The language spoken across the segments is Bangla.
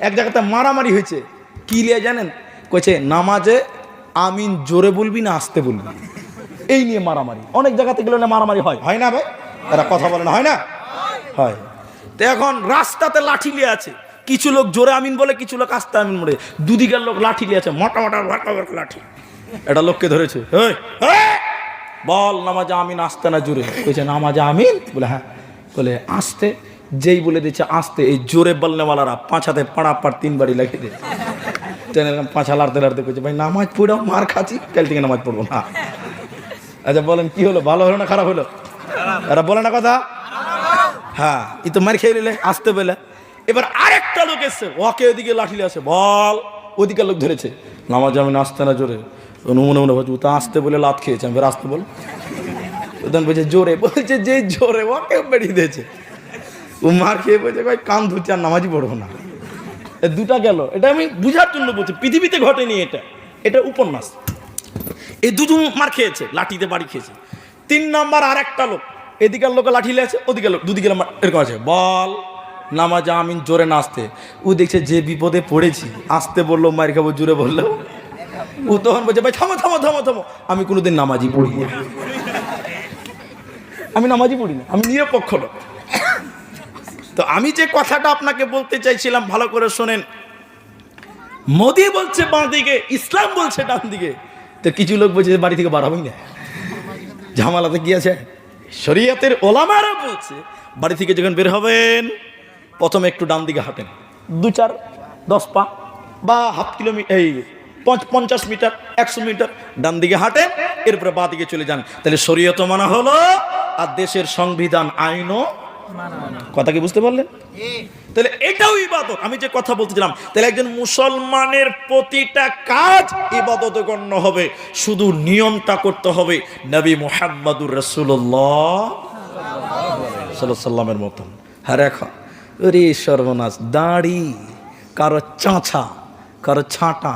এক জায়গাতে মারামারি হয়েছে। কি লিয়ে জানেন? কইছে, নামাজে আমিন জোরে বলবি না আসতে বলবি। এই নিয়ে মারামারি। অনেক জায়গাতে গেলে মারামারি হয়। হয় না ভাই? এরা কথা বলে না। হয় না? হয়। তো এখন রাস্তাতে লাঠি নিয়ে আছে। কিছু লোক জোরে আমিন বলে, কিছু লোক আস্তে আমিন বলে। দুদিকের লোক লাঠি নিয়ে আছে। মোটা মোটা লাঠি। এটা লোককে ধরেছে। বল, নামাজে আমিন, আসতে না জোরে। কইছে, নামাজে আমিন? বলে হ্যাঁ। বলে, আসতে। যেই বলে দিচ্ছে, আসতে, এই জোরে বলনেওয়ালারা পাঁচ হাতে পাড়া পাড় তিন বাড়ি লাগিয়ে দিয়েছে পাঁচা লাড়তে লাড়তে করছে ভাই, নামাজ পড়াও মার খাচ্ছি, কাল থেকে নামাজ পড়ব না। আচ্ছা বলেন, কি হলো? ভালো হলো না খারাপ হলো? এরা বলে না কথা? হ্যাঁ ই তো মার খেয়ে নিলে, আসতে পেলে এবার আরেকটা লোক এসছে, ওকে ওদিকে লাঠিলে আছে বল ওদিকে লোক ধরেছে। নামাজ আমি আসতে না জোরে। ও মনে ভাবছি ও আসতে বলে লাত খেয়েছে। আমি আসতে বল। বলছে, জোরে। বলছে, যে জোরে, ওকে বেরিয়ে দিয়েছে। ও মার খেয়ে বলছে ভাই কান ধুচ্ছে আর নামাজই পড়ব না। দুটা গেল। এটা আমি বুঝার জন্য বলছি, পৃথিবীতে ঘটেনি এটা। এটা উপন্যাস। এই দুজন মার খেয়েছে, লাঠিতে বাড়ি খেয়েছে। তিন নাম্বার আর একটা লোক, এদিকের লোকে লাঠি লেছে ওদিকে লোক দুদিকে এরকম আছে, বল, নামাজ আমিন, জোরে না আসতে ও দেখছে যে বিপদে পড়েছি, আসতে বলল মার খাব, জোরে বলল। ও তখন বলছে, ভাই, থামো থামো থামো থামো, আমি কোনোদিন নামাজই পড়ি আমি নামাজই পড়ি না, আমি নিরপেক্ষ লোক। তো আমি যে কথাটা আপনাকে বলতে চাইছিলাম, ভালো করে শোনেন। মোদি বলছে বাঁ দিকে, ইসলাম বলছে ডান দিকে। তো কিছু লোক বলছে বাড়ি থেকে বাড়াবই না। ঝামেলাতে কি আছে? শরিয়াতের ওলামারা বলছে, বাড়ি থেকে যখন বের হবেন, প্রথমে একটু ডান দিকে হাঁটেন। দু চার, দশ পা বা হাফ কিলোমিটার এই পঞ্চ- পঞ্চাশ মিটার, একশো মিটার ডান দিকে হাঁটেন, এরপরে বাঁ দিকে চলে যান। তাহলে শরীয়ত মানা হলো, আর দেশের সংবিধান, আইনও কথা কি বুঝতে পারলেন? তাহলে এটাও ইবাদত। আমি যে কথা বলতেছিলাম, তাহলে একজন মুসলমানের প্রতিটা কাজ ইবাদত গণ্য হবে। শুধু নিয়মটা করতে হবে। নবী মোহাম্মদুর রসুল্লাহ সাল্লামের মতন। হ্যাঁ রেখা। রে সর্বনাশ, দাড়ি, কারও চাঁচা, কারও ছাঁটা,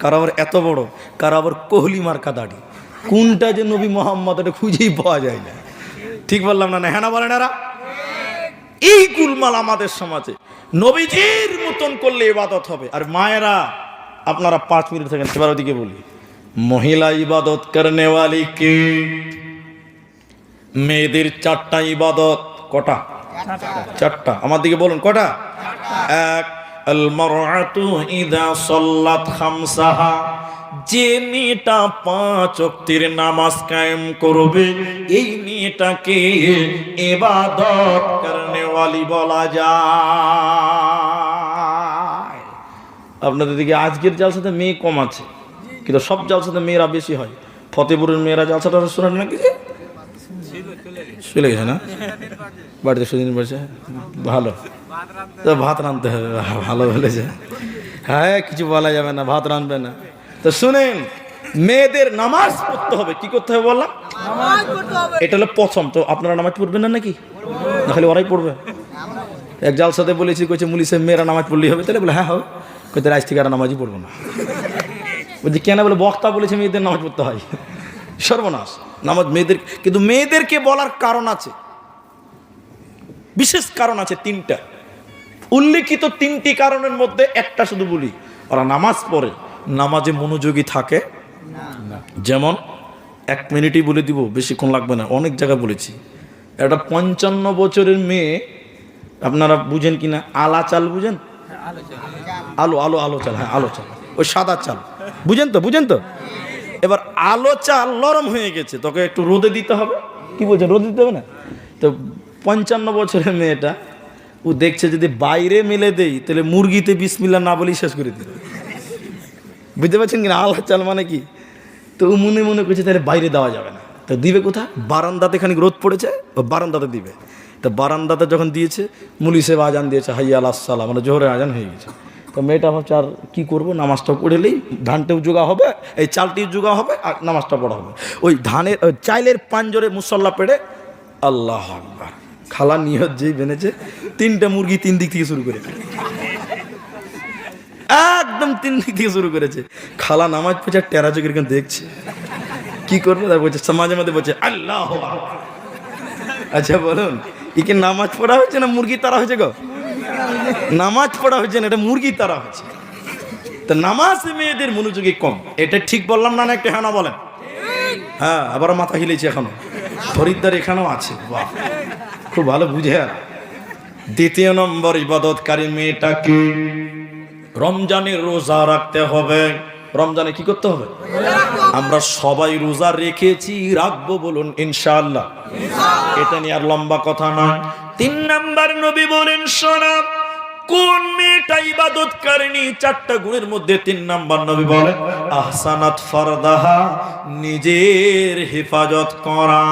কারও আবার এত বড়, কারও আবার কোহলি মার্কা দাড়ি। কোনটা যে নবী মোহাম্মদ, এটা খুঁজেই পাওয়া যায় না। ঠিক বললাম না না হ্যাঁ না বলেন এরা? এই গুলমাল আমাদের সমাজে। নবীজির মতন করলে ইবাদত হবে। আর মায়েরা আপনারা পাঁচ মিনিট থাকেন এবার ওদিকে বলি। মহিলা ইবাদত করনে কে? মেয়েদের চারটা ইবাদত কটা? চারটা। আমার দিকে বলুন কটা? এক আল মারআতু ইদা সাল্লাত খামসাহা। যে মেয়েটা পাঁচ অক্তির নামাজ কায়েম করবে, এই মেয়েটাকে ইবাদত করনে वाली বলা যায়। আপনাদের দিকে আজকের জালসাতে মেয়ে কম আছে, কিন্তু সব জালসাতে মেয়েরা বেশি হয়। ফতেপুরের মেয়েরা জালসাটা শোনেন নাকি? চলে গেছে না? বাড়িতে সুদিন বলছে, ভালো। ভাত রাঁধতে হবে, ভালো বলেছে। হ্যাঁ কিছু বলা যাবে না, ভাত রাঁধবে না। তো শুনেন মেয়েদের নামাজ পড়তে হবে। কি করতে হবে বললাম? এটা হলো প্রথম। তো আপনারা নামাজ পড়বেন না নাকি? না খালি ওরাই পড়বে। এক জাল সাথে বলেছি কইছে মুলিশে মেয়েরা নামাজ পড়লেই হবে। তাহলে বলে হ্যাঁ হবে। কইতে আজ থেকে আর নামাজই পড়ব না। বলছি কেন? বলে বক্তা বলেছে মেয়েদের নামাজ পড়তে হয়। সর্বনাশ। নামাজ মেয়েদের কিন্তু মেয়েদেরকে বলার কারণ আছে। বিশেষ কারণ আছে তিনটা। উল্লেখিত তিনটি কারণের মধ্যে একটা শুধু বলি ওরা নামাজ পড়ে। নামাজে মনোযোগী থাকে? যেমন এক মিনিটই বলে দিব বেশিক্ষণ লাগবে না অনেক জায়গায় বলেছি। একটা পঞ্চান্ন বছরের মেয়ে আপনারা বুঝেন কি না আলা চাল বুঝেন? আলো আলো আলো চাল হ্যাঁ আলো চাল ওই সাদা চাল। বুঝেন তো বুঝেন তো? এবার আলো চাল নরম হয়ে গেছে তোকে একটু রোদে দিতে হবে। কি বলছেন রোদে দিতে হবে না? তো পঞ্চান্ন বছরের মেয়েটা ও দেখছে যদি বাইরে মেলে দেই তাহলে মুরগিতে বিসমিল্লা না বলেই শেষ করে দিবে। বুঝতে পারছেন কিনা? আল্লাহ চাল মানে কি? তো মনে মনে করছে, তাহলে বাইরে দেওয়া যাবে না। তো দিবে কোথায়? বারান্দাতে খানিক রোদ পড়েছে, ও বারান্দাতে দিবে। তো বারান্দাতে যখন দিয়েছে, মুলি মুলিশে আজান দিয়েছে, হাইয়া আল্লাহ মানে জোহরের আজান হয়ে গেছে। তো মেয়েটা ভাবছে, আর কী করব? নামাজটা পড়েলেই ধানটাও জোগা হবে, এই চালটিও জোগা হবে, আর নামাজটা পড়া হবে। ওই ধানের, ওই চাইলের পাঞ্জরে মুসল্লা পেড়ে, আল্লাহ আকবার। খালা নিয়ত যেই বেনেছে, তিনটা মুরগি তিন দিক থেকে শুরু করে। একদম তিন দিক থেকে শুরু করেছে। খালা নামাজ পড়ছে আর টেরা চোখের কেন দেখছে। কি করবে? তার বলছে, সমাজের মধ্যে বলছে, আল্লাহ আচ্ছা বলুন একে নামাজ পড়া হয়েছে না মুরগি তারা হয়েছে গো? নামাজ পড়া হয়েছে না, এটা মুরগি তারা হয়েছে। তো নামাজ মেয়েদের মনোযোগী কম। এটা ঠিক বললাম না না একটু হ্যাঁ বলেন? হ্যাঁ আবার মাথা হিলেছে এখনও। খরিদ্দার এখানেও আছে। বাহ, খুব ভালো বুঝে দ্বিতীয় নম্বর ইবাদতকারী মেয়েটাকে রমজানের রোজা রাখতে হবে। রমজানে কি করতে হবে? আমরা সবাই রোজা রেখেছি, রাখব বলুন, ইনশাআল্লাহ। এটা নিয়ে আর লম্বা কথা নয় তিন নাম্বার নবী বলেন, শোনা, কোন মেয়েটা ইবাদত করেনি চারটা গুণের মধ্যে তিন নাম্বার নবী বলেন আহসানাত ফারদাহা, নিজের হেফাজত করা।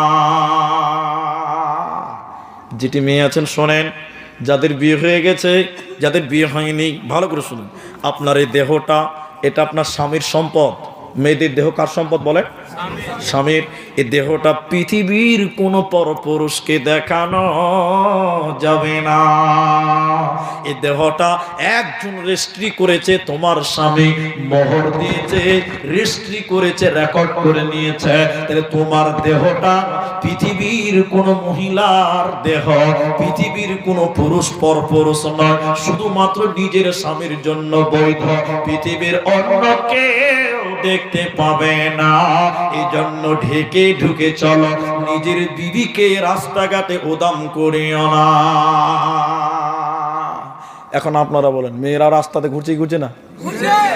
যেটি মেয়ে আছেন, শোনেন যাদের বিয়ে হয়ে গেছে, যাদের বিয়ে হয়নি, ভালো করে শুনুন। আপনার এই দেহটা, এটা আপনার স্বামীর সম্পদ। মেয়েদের দেহ কার সম্পদ বলে? স্বামীর। এই দেহটা পৃথিবীর কোনো পরপুরুষকে দেখানো যাবে না। এই দেহটা একজন রেস্ট্রি করেছে, তোমার স্বামী মোহর দিয়েছে রেস্ট্রি করেছে, রেকর্ড করে নিয়েছে। তাহলে তোমার দেহটা পৃথিবীর কোন মহিলার দেহ, পৃথিবীর কোন পুরুষ পরপুরুষ নয়। শুধুমাত্র নিজের স্বামীর জন্য বৈধ। পৃথিবীর অন্য কেউ দেখতে পাবে না। এই জন্য ঢেকে ঢুকে চলো নিজের দিদিকে রাস্তাঘাটে উদাম করিও না এখন আপনারা বলেন মেয়েরা রাস্তাতে ঘুরছে ঘুরছে না?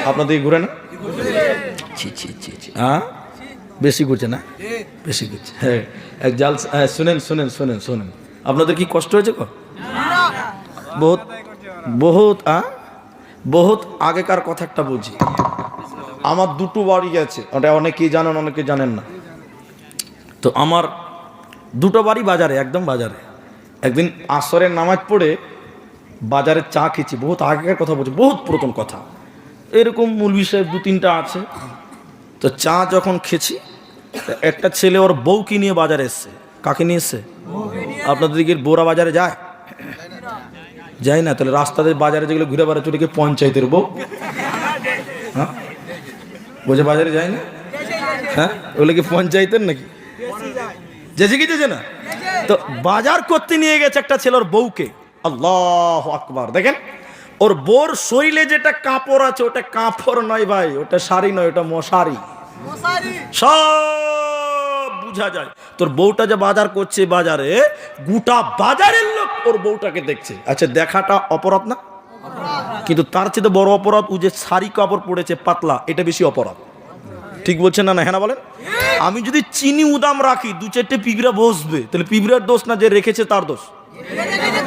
আপনাদের ঘুরে না? ছি ছি ছি ছি। হ্যাঁ? বেশি ঘুরছে না? বেশি ঘুরছে। হ্যাঁ এক জাল হ্যাঁ, শুনেন শুনেন শুনেন শুনেন। আপনাদের কি কষ্ট হয়েছে কো? বহুত বহুত আ? বহুত আগেকার কথা একটা বলছি। আমার দুটো বাড়ি আছে ওটা অনেকেই জানেন, অনেকে জানেন না। তো আমার দুটো বাড়ি বাজারে, একদম বাজারে। একদিন আসরের নামাজ পড়ে বাজারে চা খেয়েছি। বহুত আগেকার কথা বলছি, বহুত পুরাতন কথা। এরকম মূল বিষয় দু, তিনটা আছে। তো চা যখন খেছি একটা ছেলে ওর বউকে নিয়ে বাজারে এসছে। কাকে নিয়ে এসছে? আপনাদের দিকে বোরা বাজারে যায়? যাই না? তাহলে রাস্তাতে বাজারে যেগুলো ঘুরে বেড়াচ্ছে, ওটাকে পঞ্চায়েতের বউ। হ্যাঁ? বোঝে বাজারে যায় না? হ্যাঁ? ওগুলো কি পঞ্চায়েতের নাকি? যেছে কি যেছে না? তো বাজার করতে নিয়ে গেছে একটা ছেলের বউকে। আল্লাহ আকবার। দেখেন ওর বোর শরীরে যেটা কাপড় আছে ওটা কাপড় নয় ভাই ওটা শাড়ি নয় ওটা মশারি। সব বুঝা যায়। তোর বউটা যে বাজার করছে বাজারে গোটা বাজারের লোক ওর বউটাকে দেখছে। আচ্ছা দেখাটা অপরাধ না? কিন্তু তার চেয়ে বড় অপরাধ ও যে শাড়ি কাপড় পড়েছে পাতলা, এটা বেশি অপরাধ। ঠিক বলছেন না না হ্যাঁ বলেন? আমি যদি চিনি উদাম রাখি, দু চারটে পিঁপড়া বসবে, তাহলে পিঁপড়ার দোষ না যে রেখেছে তার দোষ?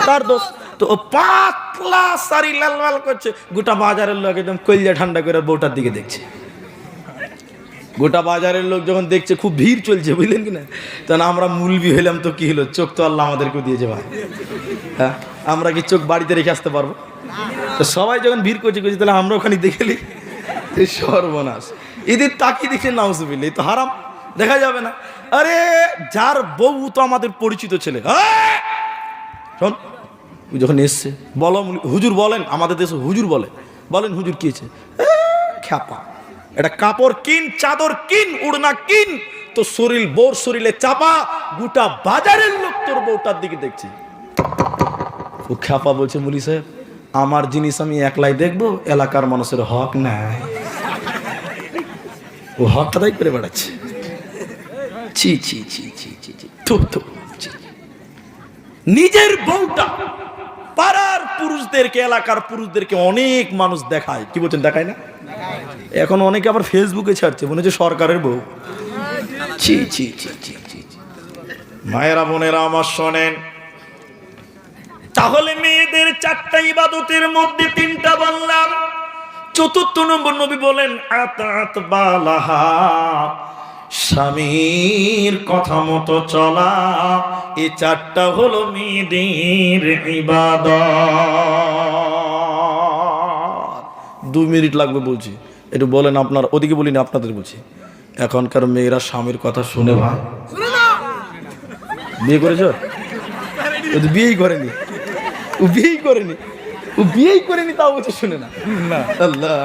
তার দোষ। তো পাতলা শাড়ি লাল লাল করছে, গোটা বাজারের লোক একদম কলজা ঠান্ডা করে বউটার দিকে দেখছে। গোটা বাজারের লোক যখন দেখছে, খুব ভিড় চলছে, বুঝলেন কি না? তখন আমরা মুলবি হইলাম তো কি হলো? চোখ তো আল্লাহ আমাদেরকে দিয়েছে ভাই। হ্যাঁ? আমরা কি চোখ বাড়িতে রেখে আসতে পারব? তো সবাই যখন ভিড় করছে করছে তাহলে আমরা ওখানে দেখেলি এই সর্বনাশ। এদের তাকিয়ে দেখছে নাউজুবিল্লা এই তো হারাম দেখা যাবে না। আরে যার বউ তো আমাদের পরিচিত ছেলে! শোন যখন এসছে বলো হুজুর বলেন আমাদের দেশে হুজুর বলে। বলেন হুজুর কি হয়েছে? এ, খ্যাপা। এটা কাপড় কিন চাদর কিন উড়না কিন তো শরীর বোর শরীরে চাপা গোটা বাজারের লোক তোর বউটার দিকে দেখছি। ও খ্যাপা বলছে মুলি সাহেব আমার জিনিস আমি একলাই দেখব, এলাকার মানুষের হক নাই। ও হক আদায় করে বেড়াচ্ছে। ছি ছি ছি ছি ছি ছি নিজের বউটা পাড়ার পুরুষদেরকে, এলাকার পুরুষদেরকে অনেক মানুষ দেখায়। কি বলছেন, দেখায় না? এখন অনেকে আবার ফেসবুকে ছাড়ছে, মনে হচ্ছে সরকারের বউ। ছি ছি ছি ছি ছি। মায়েরা, বোনেরা, আমার শোনেন তাহলে মেয়েদের চারটা ইবাদতের মধ্যে তিনটা বললাম। চতুর্থ নম্বর নবী বলেন আতাত বালাহা স্বামীর কথা মতো চলা এই চারটা হলো মেয়েদের ইবাদত। দু মিনিট লাগবে বলছি। একটু বলেন আপনার ওদিকে বলিনি আপনাদের বলছি। এখনকার মেয়েরা স্বামীর কথা শুনে ভাই। বিয়ে করেছ? বিয়েই করেনি। ও বিয়েই করেনি। ও বিয়েই করেনি তাও বলছে শুনে না। আল্লাহ।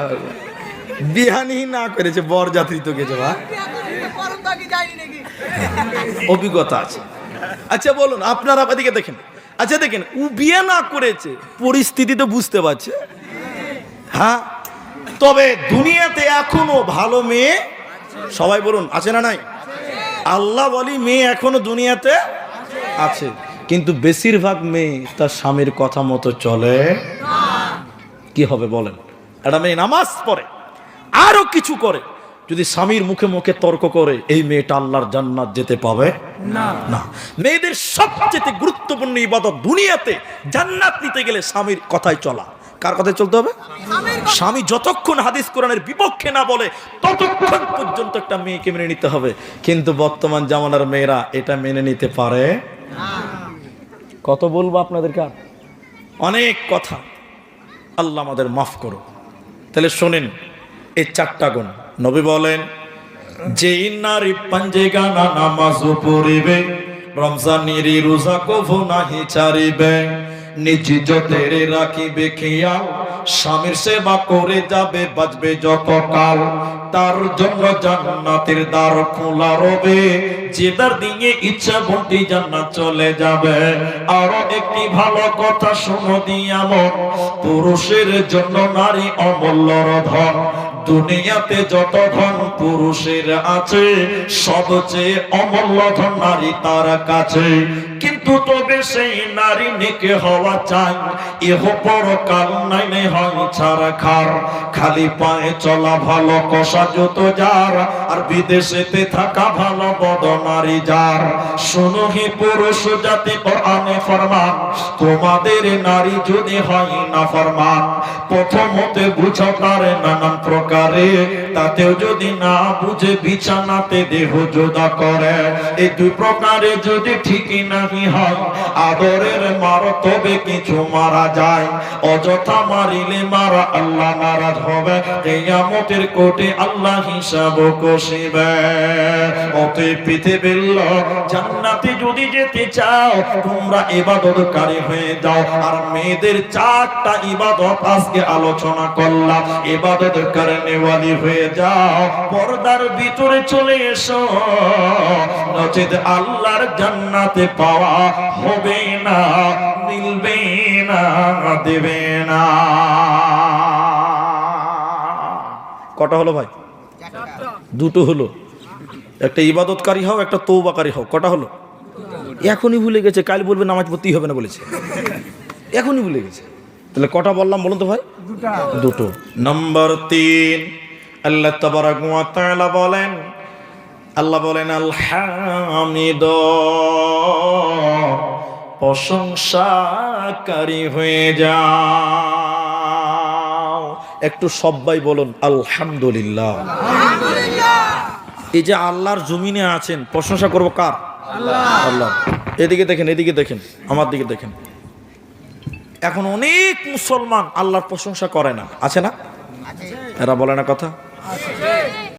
বিহানি না করেছে বর যাত্রী তো গেছে ভাই অভিজ্ঞতা আছে। আচ্ছা বলুন আপনারা এদিকে দেখেন। আচ্ছা দেখেন ও বিয়ে না করেছে পরিস্থিতি তো বুঝতে পারছে। হ্যাঁ? তবে দুনিয়াতে এখনও ভালো মেয়ে সবাই বলুন আছে না নাই? আল্লাহ বলি মেয়ে এখনও দুনিয়াতে আছে। কিন্তু বেশিরভাগ মেয়ে তার স্বামীর কথা মতো চলে। কি হবে বলেন? একটা মেয়ে নামাজ পড়ে আরও কিছু করে। যদি স্বামীর মুখে মুখে তর্ক করে এই মেয়েটা আল্লাহর জান্নাত যেতে পাবে? না। না। মেয়েদের সবচেয়ে গুরুত্বপূর্ণ ইবাদত দুনিয়াতে জান্নাত নিতে গেলে স্বামীর কথাই চলা। কার কথায় চলতে হবে? স্বামী যতক্ষণ হাদিস কোরআনের বিপক্ষে না বলে ততক্ষণ পর্যন্ত একটা মেয়েকে মেনে নিতে হবে। কিন্তু বর্তমান জামানার মেয়েরা এটা মেনে নিতে পারে? কত বলব আপনাদেরকে আর? অনেক কথা। আল্লাহ আমাদের মাফ করো তাহলে শোনেন, এই চারটা গুণ। নবী বলেন, যে নারী পাঞ্জে গানা নামাজ পড়িবে রমজানিরি রোজা কভু নাহি ছাড়িবে। নিজ জতের রাখিবে খেয়াল। স্বামীর সেবা করে যাবে বাজবে যত কাল তার জন্য জান্নাতের দ্বার খোলা রবে। যে দ্বার দিয়ে ইচ্ছা বন্টি জান্নাত চলে যাবে। আরও একটি ভালো কথা শুনো দিয়ামন পুরুষের জন্য নারী অমূল্য ধন দুনিয়াতে যত ধন পুরুষের আছে, সবচেয়ে অমূল্য ধন নারী তার কাছে। তবে সেই নারী নেকে হওয়া চাই। এহ পরকাল নাই নাই হয় ছাড়া খার খালি পায়ে চলা ভালো, কষা যত যার। আর বিদেশেতে থাকা ভালো বদ নারী যার। শুনো হে পুরুষ, জাতি কোরআনে ফরমান। তোমাদের নারী যদি হয় না ফরমান, প্রথমতে বুঝাও তারে নানান প্রকারে। তাতেও যদি না বুঝে বিছানাতে দেহ জোদা করে এই দুই প্রকারে যদি ঠিকই নাহি হয়, আদরের মার তবে কিছু মারা যায়, অযথা মারিলে মারা আল্লাহ নারাজ হবে, কেয়ামতের কোটে আল্লাহ হিসাব কষিবে। অতএব পৃথিবীর লোক জান্নাতে যদি যেতে চাও, তোমরা ইবাদতকারী হয়ে যাও, আর মেয়েদের চারটা ইবাদত আজকে আলোচনা করলাম ইবাদত কারণেওয়ালি হয়ে যাও পর্দার ভিতরে চলে এসো। নচেত আল্লাহর জান্নাতে পাওয়া হবে না মিলবে না দেবে না। কটা হলো ভাই? দুটো হলো। একটা ইবাদতকারী হও একটা তৌবাকারী হও কটা হলো? এখনই ভুলে গেছে কাল বলবে নামাজ পড়তেই হবে না বলেছে। এখনই ভুলে গেছে। তাহলে কটা বললাম বলুন তো ভাই? দুটো। নম্বর তিন আল্লাহ তাবারাক ওয়া তাআলা বলেন আল্লাহ বলেন আলহামিদ প্রশংসাকারী হয়ে যাও। একটু সবাই বলুন আলহামদুলিল্লাহ। এই যে আল্লাহর জমিনে আছেন প্রশংসা করব কার? আল্লাহ। এদিকে দেখেন এদিকে দেখেন আমার দিকে দেখেন। এখন অনেক মুসলমান আল্লাহর প্রশংসা করে না। আছে না? এরা বলে না কথা? আছে